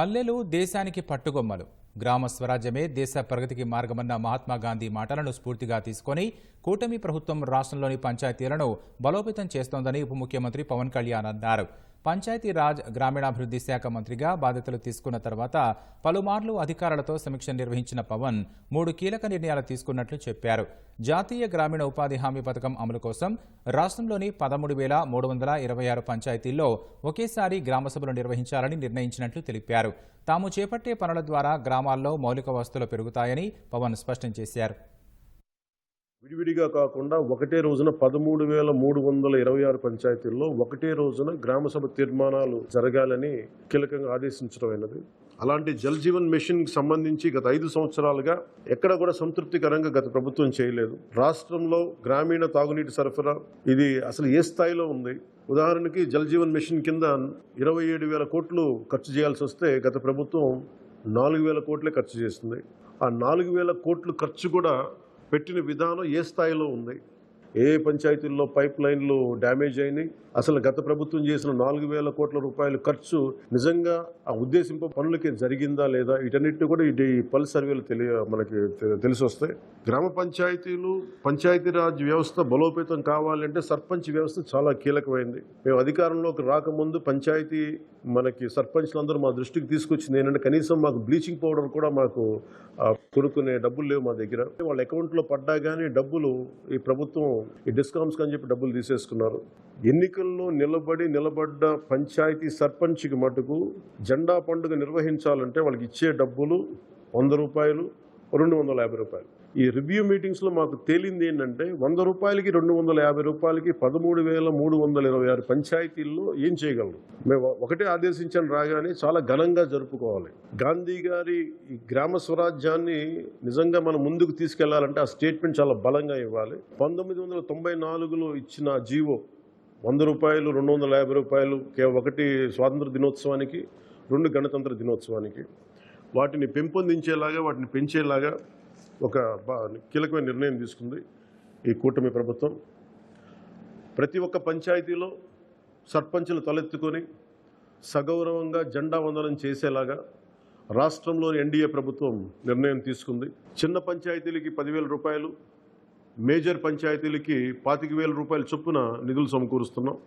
పల్లెలు దేశానికి పట్టుగొమ్మలు. గ్రామ స్వరాజ్యమే దేశ ప్రగతికి మార్గమన్న మహాత్మా గాంధీ మాటలను స్ఫూర్తిగా తీసుకొని కూటమి ప్రభుత్వం రాష్ట్రంలోని పంచాయతీలను బలోపేతం చేస్తోందని ఉప ముఖ్యమంత్రి పవన్ కళ్యాణ్ అన్నారు. పంచాయతీరాజ్ గ్రామీణాభివృద్ధి శాఖ మంత్రిగా బాధ్యతలు తీసుకున్న తర్వాత పలుమార్లు అధికారులతో సమీక్ష నిర్వహించిన పవన్ మూడు కీలక నిర్ణయాలు తీసుకున్నట్లు చెప్పారు. జాతీయ గ్రామీణ ఉపాధి హామీ పథకం అమలు కోసం రాష్ట్రంలోని పదమూడు వేల మూడు వందల ఇరవై ఆరు పంచాయతీల్లో ఒకేసారి గ్రామసభలు నిర్వహించాలని నిర్ణయించినట్లు తెలిపారు. తాము చేపట్టే పనుల ద్వారా గ్రామాల్లో మౌలిక వసతులు పెరుగుతాయని పవన్ స్పష్టం చేశారు. విడివిడిగా కాకుండా ఒకటే రోజున పదమూడు వేల మూడు వందల ఇరవై ఆరు పంచాయతీల్లో ఒకటే రోజున గ్రామసభ తీర్మానాలు జరగాలని కీలకంగా ఆదేశించడమైనది అలాంటి జల్ జీవన్ మిషన్కి సంబంధించి గత ఐదు సంవత్సరాలుగా ఎక్కడ కూడా సంతృప్తికరంగా గత ప్రభుత్వం చేయలేదు. రాష్ట్రంలో గ్రామీణ తాగునీటి సరఫరా ఇది అసలు ఏ స్థాయిలో ఉంది? ఉదాహరణకి జల్ జీవన్ మిషన్ కింద ఇరవై ఏడు వేల కోట్లు ఖర్చు చేయాల్సి వస్తే గత ప్రభుత్వం నాలుగు వేల కోట్లే ఖర్చు చేస్తుంది. ఆ నాలుగు వేల కోట్లు ఖర్చు కూడా పెట్టిన విధానం ఏ స్థాయిలో ఉంది ఏ పంచాయతీల్లో పైప్ లైన్లు డ్యామేజ్ అయినాయి? అసలు గత ప్రభుత్వం చేసిన నాలుగు వేల కోట్ల రూపాయల ఖర్చు నిజంగా ఆ ఉద్దేశింపు పనులకి జరిగిందా లేదా? వీటన్నిటిని కూడా ఈ పల్స్ సర్వేలు తెలియ మనకి తెలిసి వస్తాయి. గ్రామ పంచాయతీలు పంచాయతీరాజ్ వ్యవస్థ బలోపేతం కావాలంటే సర్పంచ్ వ్యవస్థ చాలా కీలకమైంది. మేము అధికారంలోకి రాకముందు పంచాయతీ మనకి సర్పంచ్లందరూ మా దృష్టికి తీసుకొచ్చింది ఏంటంటే కనీసం మాకు బ్లీచింగ్ పౌడర్ కూడా మాకు కొనుక్కునే డబ్బులు లేవు మా దగ్గర. వాళ్ళ అకౌంట్లో పడ్డా కానీ డబ్బులు ఈ ప్రభుత్వం ఈ డిస్కౌంట్స్ అని చెప్పి డబ్బులు తీసేసుకున్నారు. ఎన్నికల్లో నిలబడి నిలబడ్డ పంచాయతీ సర్పంచ్కి మటుకు జెండా పండుగ నిర్వహించాలంటే వాళ్ళకి ఇచ్చే డబ్బులు వంద రూపాయలు రెండు వందల యాభై రూపాయలు. ఈ రివ్యూ మీటింగ్స్లో మాకు తేలింది ఏంటంటే వంద రూపాయలకి రెండు వందల యాభై రూపాయలకి పదమూడు వేల మూడు వందల ఇరవై ఆరు పంచాయతీల్లో ఏం చేయగలరు? మేము ఒకటే ఆదేశించాను రాగానే చాలా ఘనంగా జరుపుకోవాలి. గాంధీ గారి ఈ గ్రామ స్వరాజ్యాన్ని నిజంగా మనం ముందుకు తీసుకెళ్ళాలంటే ఆ స్టేట్మెంట్ చాలా బలంగా ఇవ్వాలి. పంతొమ్మిది వందల తొంభై నాలుగులో ఇచ్చిన జీవో వంద రూపాయలు రెండు వందల యాభై రూపాయలు కే- ఒకటి స్వాతంత్ర దినోత్సవానికి రెండు గణతంత్ర దినోత్సవానికి వాటిని పెంపొందించేలాగా వాటిని పెంచేలాగా ఒక బా- కీలకమైన నిర్ణయం తీసుకుంది ఈ కూటమి ప్రభుత్వం. ప్రతి ఒక్క పంచాయతీలో సర్పంచులు తలెత్తుకొని సగౌరవంగా జెండా వందనం చేసేలాగా రాష్ట్రంలోని ఎన్డీఏ ప్రభుత్వం నిర్ణయం తీసుకుంది. చిన్న పంచాయతీలకి పదివేల రూపాయలు మేజర్ పంచాయతీలకి పాతిక వేల రూపాయల చొప్పున నిధులు సమకూరుస్తున్నాం.